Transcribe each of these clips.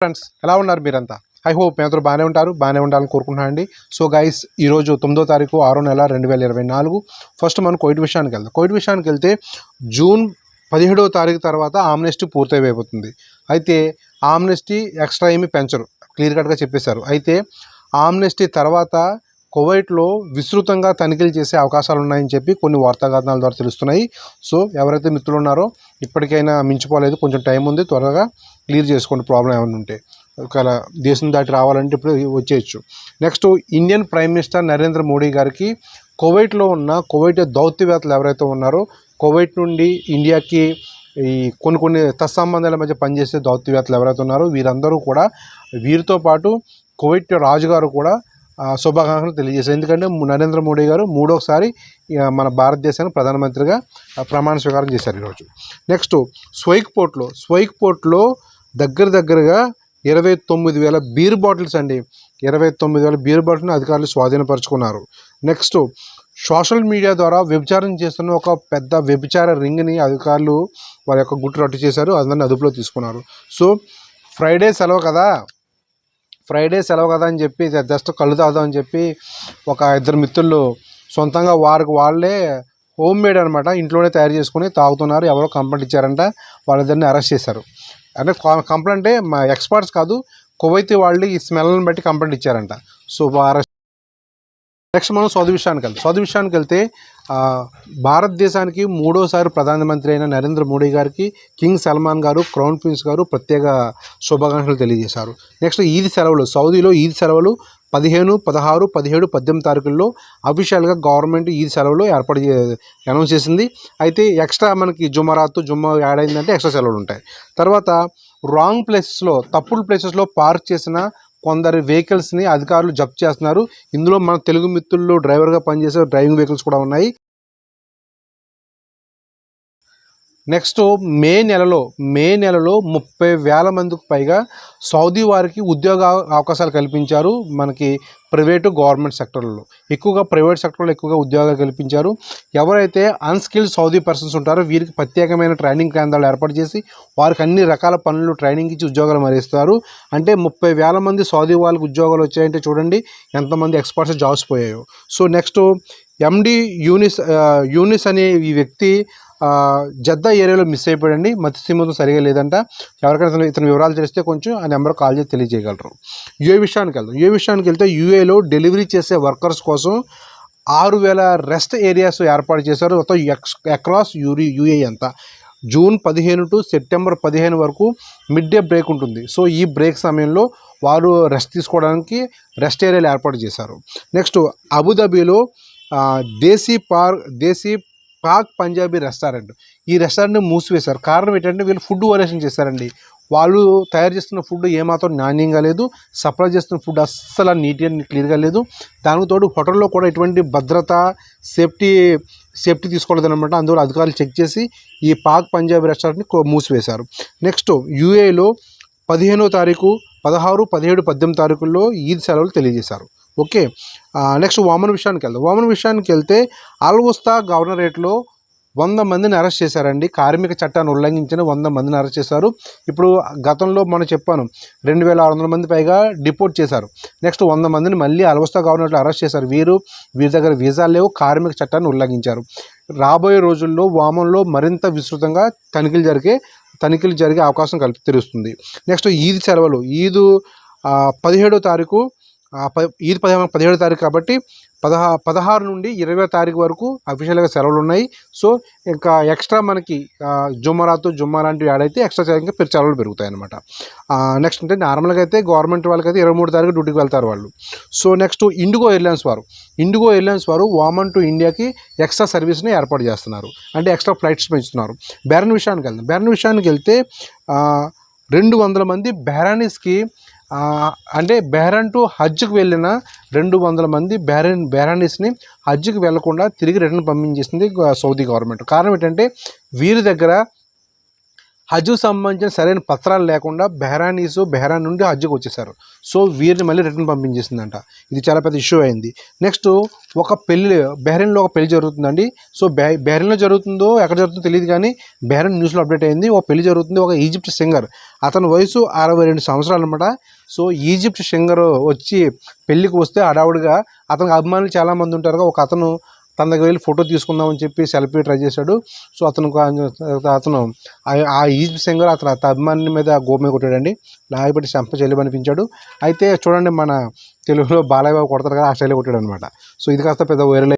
Friends ఎలా ఉన్నారు మీరంతా? ఐ హోప్ మీ అందరూ బాగానే ఉంటారు బాగానే ఉండాలని కోరుకుంటున్నాను అండి. సో గైస్ ఈరోజు తొమ్మిదో తారీఖు ఆరో నెల రెండు వేల ఇరవై నాలుగు. ఫస్ట్ మనం కోవిడ్ విషయానికి వెళ్దాం. కోవిడ్ విషయానికి వెళ్తే జూన్ పదిహేడవ తారీఖు తర్వాత ఆమ్నెస్టీ పూర్తయిపోతుంది. అయితే ఆమ్నెస్టీ ఎక్స్ట్రా ఏమి పెంచరు. క్లియర్ కట్గా చెప్పేశారు. అయితే ఆమ్నెస్టీ తర్వాత కువైట్లో విస్తృతంగా తనిఖీలు చేసే అవకాశాలు ఉన్నాయని చెప్పి కొన్ని వార్తాకథనాల ద్వారా తెలుస్తున్నాయి. సో ఎవరైతే మిత్రులు ఉన్నారో ఇప్పటికైనా మించిపోలేదు. కొంచెం టైం ఉంది త్వరగా క్లియర్ చేసుకోండి ప్రాబ్లం ఏమైనా ఉంటే. ఒకవేళ దేశం దాటి రావాలంటే ఇప్పుడు వచ్చేయచ్చు. Next Indian prime minister Narendra Modi గారికి కువైట్లో ఉన్న కువైట్ దౌత్యవేత్తలు ఎవరైతే ఉన్నారో కువైట్ నుండి ఇండియాకి ఈ కొన్ని కొన్ని తత్సంబంధాల మధ్య పనిచేసే దౌత్యవేత్తలు ఎవరైతే ఉన్నారో వీరందరూ కూడా వీరితో పాటు కువైట్ రాజుగారు కూడా శుభాకాంక్షలు తెలియజేశారు. ఎందుకంటే నరేంద్ర మోడీ గారు మూడోసారి మన భారతదేశానికి ప్రధానమంత్రిగా ప్రమాణ స్వీకారం చేశారు ఈరోజు. నెక్స్ట్ స్వైక్ పోర్ట్లో స్వైక్ పోర్ట్లో దగ్గర దగ్గరగా ఇరవై తొమ్మిది వేల బీర్ బాటిల్స్ అండి. ఇరవై తొమ్మిది వేల బీర్ బాటిల్ని అధికారులు స్వాధీనపరుచుకున్నారు. నెక్స్ట్ సోషల్ మీడియా ద్వారా వ్యభిచారం చేస్తున్న ఒక పెద్ద వ్యభిచార రింగ్ని అధికారులు వారి యొక్క గుట్టు రట్టు చేశారు. అందరిని అదుపులో తీసుకున్నారు. సో ఫ్రైడే సెలవు కదా. ఫ్రైడే సెలవు కదా అని చెప్పి జస్ట్ కళ్ళు తాగుదామని చెప్పి ఒక ఇద్దరు మిత్రులు సొంతంగా వారికి వాళ్ళే హోమ్ మేడ్ అనమాట ఇంట్లోనే తయారు చేసుకుని తాగుతున్నారు. ఎవరో కంప్లైంట్ ఇచ్చారంట. వాళ్ళిద్దరిని అరెస్ట్ చేశారు. అంటే కంప్లైంట్ మా ఎక్స్పర్ట్స్ కాదు కువైతి వాళ్ళు ఈ స్మెల్ని బట్టి కంప్లైంట్ ఇచ్చారంట. సో నెక్స్ట్ మనం సౌదీ విషయానికి వెళ్తాం సౌదీ విషయానికి వెళ్తే భారతదేశానికి మూడోసారి ప్రధానమంత్రి అయిన నరేంద్ర మోడీ గారికి కింగ్ సల్మాన్ గారు క్రౌన్ ప్రిన్స్ గారు ప్రత్యేక శుభాకాంక్షలు తెలియజేశారు. నెక్స్ట్ ఈద్ సెలవులు సౌదీలో ఈద్ సెలవులు పదిహేను పదహారు పదిహేడు పద్దెనిమిది తారీఖుల్లో అఫీషియల్గా గవర్నమెంట్ ఈద్ సెలవులు ఏర్పాటు చే అనౌన్స్ చేసింది. అయితే ఎక్స్ట్రా మనకి జుమరాత్ జుమ్మా యాడ్ అయిందంటే ఎక్స్ట్రా సెలవులు ఉంటాయి. తర్వాత రాంగ్ ప్లేసెస్లో తప్పుడు ప్లేసెస్లో పార్క్ చేసిన కొందరు వెహికల్స్ని అధికారులు జప్తు చేస్తున్నారు. ఇందులో మన తెలుగు మిత్రులు డ్రైవర్గా పనిచేసే డ్రైవింగ్ వెహికల్స్ కూడా ఉన్నాయి. నెక్స్ట్ మే నెలలో మే నెలలో ముప్పై వేల మందికి పైగా సౌదీ వారికి ఉద్యోగ అవకాశాలు కల్పించారు మనకి ప్రైవేటు గవర్నమెంట్ సెక్టర్లలో. ఎక్కువగా ప్రైవేట్ సెక్టర్లో ఎక్కువగా ఉద్యోగాలు కల్పించారు. ఎవరైతే అన్స్కిల్డ్ సౌదీ పర్సన్స్ ఉంటారో వీరికి ప్రత్యేకమైన ట్రైనింగ్ కేంద్రాలు ఏర్పాటు చేసి వారికి అన్ని రకాల పనులు ట్రైనింగ్ ఇచ్చి ఉద్యోగాలు మరిస్తారు. అంటే ముప్పై వేల మంది సౌదీ వాళ్ళకి ఉద్యోగాలు వచ్చాయంటే చూడండి ఎంతమంది experts jobs పోయాయో. So next MD Younis Younis అనే ఈ వ్యక్తి జద్దా ఏరియాలో మిస్ అయిపోయాడండి. మత్స్యమతం సరిగా లేదంట. ఎవరికైనా ఇతని- వివరాలు తెలిస్తే కొంచెం ఆ నెంబర్ కాల్ చేసి తెలియజేయగలరు. యూఏ విషయానికి వెళ్దాం. యుఏ విషయానికి వెళ్తే యూఏలో డెలివరీ చేసే వర్కర్స్ కోసం ఆరు వేల రెస్ట్ ఏరియాస్ ఏర్పాటు చేశారు. మొత్తం ఎక్స్ అక్రాస్ యూరి యూఏ అంతా. జూన్ పదిహేను టు సెప్టెంబర్ పదిహేను వరకు మిడ్ డే బ్రేక్ ఉంటుంది. సో ఈ బ్రేక్ సమయంలో వారు రెస్ట్ తీసుకోవడానికి రెస్ట్ ఏరియాలు ఏర్పాటు చేశారు. నెక్స్ట్ అబుదాబీలో దేశీ పార్ దేశీ పాక్ పంజాబీ రెస్టారెంట్. ఈ రెస్టారెంట్ని మూసివేశారు. కారణం ఏంటంటే వీళ్ళు ఫుడ్ ఓరేషన్ చేశారండి. వాళ్ళు తయారు చేస్తున్న ఫుడ్ ఏమాత్రం నాణ్యంగా లేదు. సప్లై చేస్తున్న ఫుడ్ అస్సలు నీట్ అండ్ క్లియర్గా లేదు. దానికి తోడు హోటల్లో కూడా ఎటువంటి భద్రత సేఫ్టీ సేఫ్టీ తీసుకోలేదు అనమాట అందువల్ల అధికారులు చెక్ చేసి ఈ పాక్ పంజాబీ రెస్టారెంట్ని మూసివేశారు. నెక్స్ట్ యూఏలో పదిహేనో తారీఖు పదహారు పదిహేడు పద్దెనిమిది తారీఖుల్లో ఈద్ సెలవులు తెలియజేశారు. ఓకే. నెక్స్ట్ వామన్ విషయానికి వెళ్దాం. వామన్ విషయానికి వెళ్తే అల్వస్తా గవర్నరేట్లో వంద మందిని అరెస్ట్ చేశారండి. కార్మిక చట్టాన్ని ఉల్లంఘించిన వంద మందిని అరెస్ట్ చేశారు. ఇప్పుడు గతంలో మనం చెప్పాను రెండు వేల ఆరు వందల మంది పైగా డిపోర్ట్ చేశారు. నెక్స్ట్ వంద మందిని మళ్ళీ అల్వస్తా గవర్నరేట్లో అరెస్ట్ చేశారు. వీరు వీరి దగ్గర వీసాలు లేవు కార్మిక చట్టాన్ని ఉల్లంఘించారు. రాబోయే రోజుల్లో వామన్లో మరింత విస్తృతంగా తనిఖీలు జరిగే తనిఖీలు జరిగే అవకాశం కల్పి తెలుస్తుంది. నెక్స్ట్ ఈద్ సెలవులు ఈదు పదిహేడో తారీఖు ఈద్ పదిహేను పదిహేడో తారీఖు కాబట్టి పదహా పదహారు నుండి ఇరవై తారీఖు వరకు అఫీషియల్గా సెలవులు ఉన్నాయి. సో ఇంకా ఎక్స్ట్రా మనకి జుమ్మరాతో జుమ్మా లాంటివి యాడ్ అయితే ఎక్స్ట్రా ఇంకా పెరు సెలవులు పెరుగుతాయి అనమాట నెక్స్ట్ అంటే నార్మల్గా అయితే గవర్నమెంట్ వాళ్ళకైతే ఇరవై మూడు తారీఖు డ్యూటీకి వెళ్తారు వాళ్ళు. సో నెక్స్ట్ ఇండిగో ఎయిర్లైన్స్ వారు. ఇండిగో ఎయిర్లైన్స్ వారు వామన్ టు ఇండియాకి ఎక్స్ట్రా సర్వీస్ని ఏర్పాటు చేస్తున్నారు. అంటే ఎక్స్ట్రా ఫ్లైట్స్ పెంచుతున్నారు. బెరన్ విషయానికి వెళ్తాం బెరన్ విషయానికి వెళ్తే రెండు వందల మంది బెరానీస్కి అంటే బెహ్రాన్ టు హజ్కి వెళ్ళిన రెండు వందల మంది బెహ్రాన్ బెహ్రానీస్ని హజ్కి వెళ్ళకుండా తిరిగి రిటర్న్ పంపించేసింది సౌదీ గవర్నమెంట్. కారణం ఏంటంటే వీరి దగ్గర హజ్కు సంబంధించిన సరైన పత్రాలు లేకుండా బెహరానీస్ బెహరాన్ నుండి హజ్కి వచ్చేసారు. సో వీరిని మళ్ళీ రిటర్న్ పంపించేసిందంట. ఇది చాలా పెద్ద ఇష్యూ అయింది. నెక్స్ట్ ఒక పెళ్ళి బెహ్రెయిన్లో ఒక పెళ్ళి జరుగుతుందండి. సో బె బెహ్రెయిన్లో జరుగుతుందో ఎక్కడ జరుగుతుందో తెలియదు కానీ బెహరన్ న్యూస్లో అప్డేట్ అయింది. ఒక పెళ్ళి జరుగుతుంది ఒక ఈజిప్ట్ సింగర్. అతని వయసు అరవై రెండు సంవత్సరాలు అనమాట సో ఈజిప్ట్ సింగర్ వచ్చి పెళ్ళికి వస్తే హడావుడిగా అతనికి అభిమానులు చాలామంది ఉంటారు ఒక అతను తన దగ్గర వెళ్ళి ఫోటో తీసుకుందామని చెప్పి సెల్ఫీ ట్రై చేశాడు. సో అతను అతను ఆ- ఈజిప్ట్ సింగర్ అతను అభిమాని మీద గోమే కొట్టాడండి. లాయపడి చంప చెల్లి అనిపించాడు. అయితే చూడండి మన తెలుగులో బాలయ్య బాబు కొడతారు కదా ఆ శైలి కొట్టాడు అనమాట సో ఇది కాస్త పెద్ద వైరల్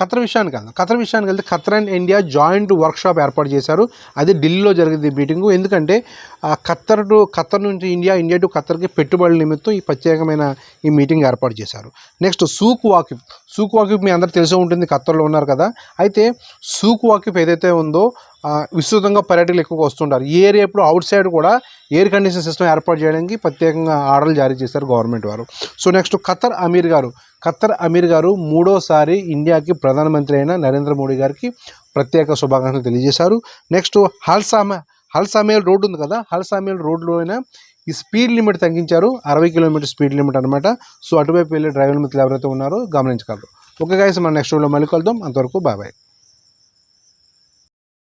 ఖతర్ విషయానికి వెళ్దాం ఖతర్ విషయానికి వెళ్తే Qatar and India joint workshop ఏర్పాటు చేశారు. అది ఢిల్లీలో జరిగింది ఈ మీటింగు. ఎందుకంటే ఖతర్ ఖత్తర్ టు ఖత్తర్ నుంచి ఇండియా ఇండియా టు ఖత్తర్కి పెట్టుబడుల నిమిత్తం ఈ ప్రత్యేకమైన ఈ మీటింగ్ ఏర్పాటు చేశారు. నెక్స్ట్ సూక్ వాకిఫ్. సూక్ వాకిఫ్ మీ అందరూ తెలిసే ఉంటుంది ఖత్తర్లో ఉన్నారు కదా. అయితే సూక్ వాకిఫ్ ఏదైతే ఉందో విస్తృతంగా పర్యాటకులు ఎక్కువగా వస్తుంటారు. ఈ ఏరియా ఇప్పుడు అవుట్ సైడ్ కూడా ఎయిర్ కండిషన్ సిస్టమ్ ఏర్పాటు చేయడానికి ప్రత్యేకంగా ఆర్డర్లు జారీ చేశారు గవర్నమెంట్ వారు. సో నెక్స్ట్ ఖతర్ అమీర్ గారు. ఖత్తర్ అమీర్ గారు మూడోసారి ఇండియాకి ప్రధానమంత్రి అయిన నరేంద్ర మోడీ గారికి ప్రత్యేక శుభాకాంక్షలు తెలియజేశారు. నెక్స్ట్ హల్సామ హల్సామేల్ రోడ్డు ఉంది కదా హల్సామేల్ రోడ్లో అయినా ఈ స్పీడ్ లిమిట్ తగ్గించారు. అరవై కిలోమీటర్ స్పీడ్ లిమిట్ అనమాట సో అటువైపు వెళ్ళే డ్రైవర్ మిత్రులు ఎవరైతే ఉన్నారో గమనించగలరు. ఓకే గైస్ మన నెక్స్ట్ వీడియో మళ్ళీ కలుద్దాం. అంతవరకు బాయ్ బాయ్.